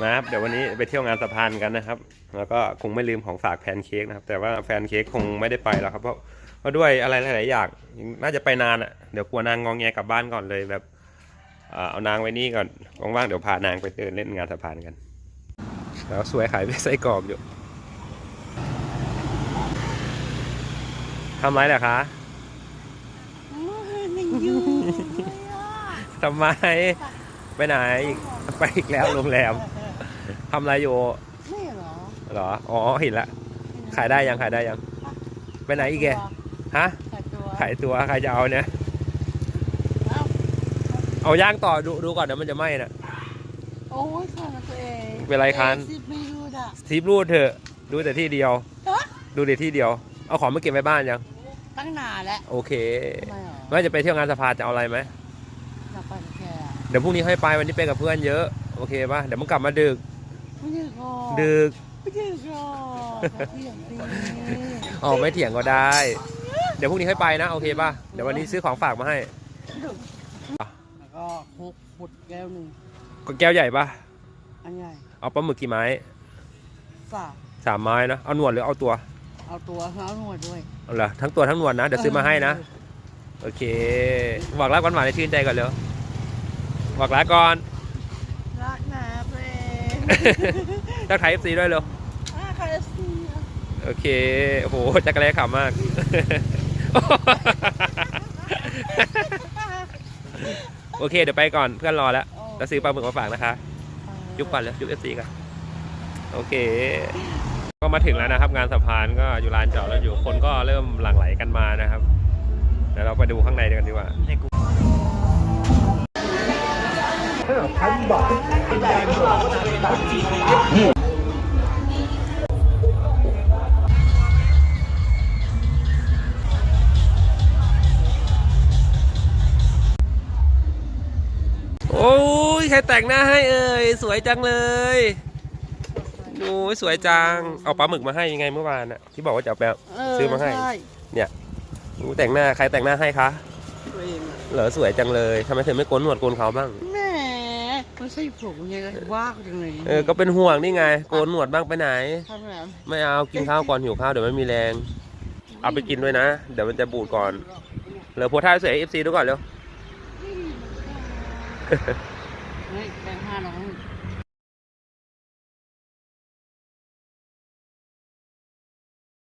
นะครับเดี๋ยววันนี้ไปเที่ยวงานสะพานกันนะครับ แล้วก็คงไม่ลืมของฝากแพนเค้กนะครับ แต่ว่าแฟนเค้กคงไม่ได้ไปแล้วครับเพราะเพราะด้วยอะไรหลาย ๆ อย่างน่าจะไปนานอะเดี๋ยวกลัวนางงองแงกลับบ้านก่อนเลยแบบเอ่อเอานางไว้นี่ก่อนว่างๆเดี๋ยวพานางไปเดินเล่นงานสะพานกัน แล้วสวยขายไปไส้กรอกอยู่ทำไรเหรอคะมันอยู่เลยอะทำไม ไปไหนอีกไปอีกแล้วโรงแรม ทำอะไรอยู่ไม่เหรอเหรอ อ๋อเห็นละ ขายได้ยังขายได้ยัง ไปไหนอีกแกฮะ ขายตัวขายตัวใครจะเอาเนี่ย เอ้าเอาย่างต่อดูดูก่อนเดี๋ยวมันจะไหม้นะโอ้ยขายมาตัวเองเป็นไรคันสิบไม่รู้ด่ะทีบรูดเถอะ ดูแต่ที่เดียวฮะดูแต่ที่เดียว เอาของมาเก็บไว้บ้านยัง ตั้งนานแล้ว โอเคทำไมเหรอไม่จะไปเที่ยวงานสะพานจะเอาอะไรไหมอยากไปกับแกอะเดี๋ยวพรุ่งนี้ให้ไปวันนี้ไปกับเพื่อนเยอะ โอเคป่ะ เดี๋ยวมึงกลับมาดึก ไม่ดึกหรอกดึก ไม่ดึกหรอกอย่าเที่ยงสิอ๋อไม่เถียงก็ได้ เดี๋ยวพรุ่งนี้ให้ไปนะ โอเคป่ะ เดี๋ยววันนี้ซื้อของฝากมาให้แล้วก็คุกขุดแก้วหนึ่งก็แก้วใหญ่ป่ะ อันใหญ่เอาปลาหมึกกี่ไม้ฝากสามไม้นะ เอาหนวดหรือเอาตัวเอาตัวเอาหนวดด้วยเอาเหรอทั้งตัวทั้งหนวดนะ เดี๋ยวซื้อมาให้นะ โอเค บอกรักหวานๆให้ชื่นใจก่อนเร็วบอกรักก่อนรักนะเพลง ทักทายเอฟซีด้วยเร็วอะใครจะซื้ออะโอเคโอ้โหจักรแล้ขำมาก โอเค เดี๋ยวไปก่อนเพื่อนรอแล้วแล้วซื้อปลาหมึกมาฝากนะคะ ยุบก่อนเลยยุบเอฟซีกันโอเค ก็มาถึงแล้วนะครับ งานสะพานก็อยู่ลานจอดแล้วอยู่คนก็เริ่มหลั่งไหลกันมานะครับเดี๋ยวเราไปดูข้างในกันดีกว่า โอ้ย ใครแต่งหน้าให้เอ่ย สวยจังเลยโอ้ยสวยจัง เอาปลาหมึกมาให้ยังไงเมื่อวานน่ะ ที่บอกว่าจะเอาไปเซื้อมาให้ช่โอ้แต่งหน้า ใครแต่งหน้าให้คะตัวเองอะเหรอสวยจังเลยทำไมเธอไม่โกนหนวดโกนเขาบ้าง ไม่ใช่ผมไงว่าจังเลยเออก็เป็นห่วงนี่ไงโกนหนวดบ้างไปไหนไม่เอากินข้าวก่อนหิวข้าวเดี๋ยวไม่มีแรง เอาไปกินด้วยนะ เดี๋ยวมันจะบูดก่อนเหลือโพท่าเสียเอฟซีดูก่อนเร็วย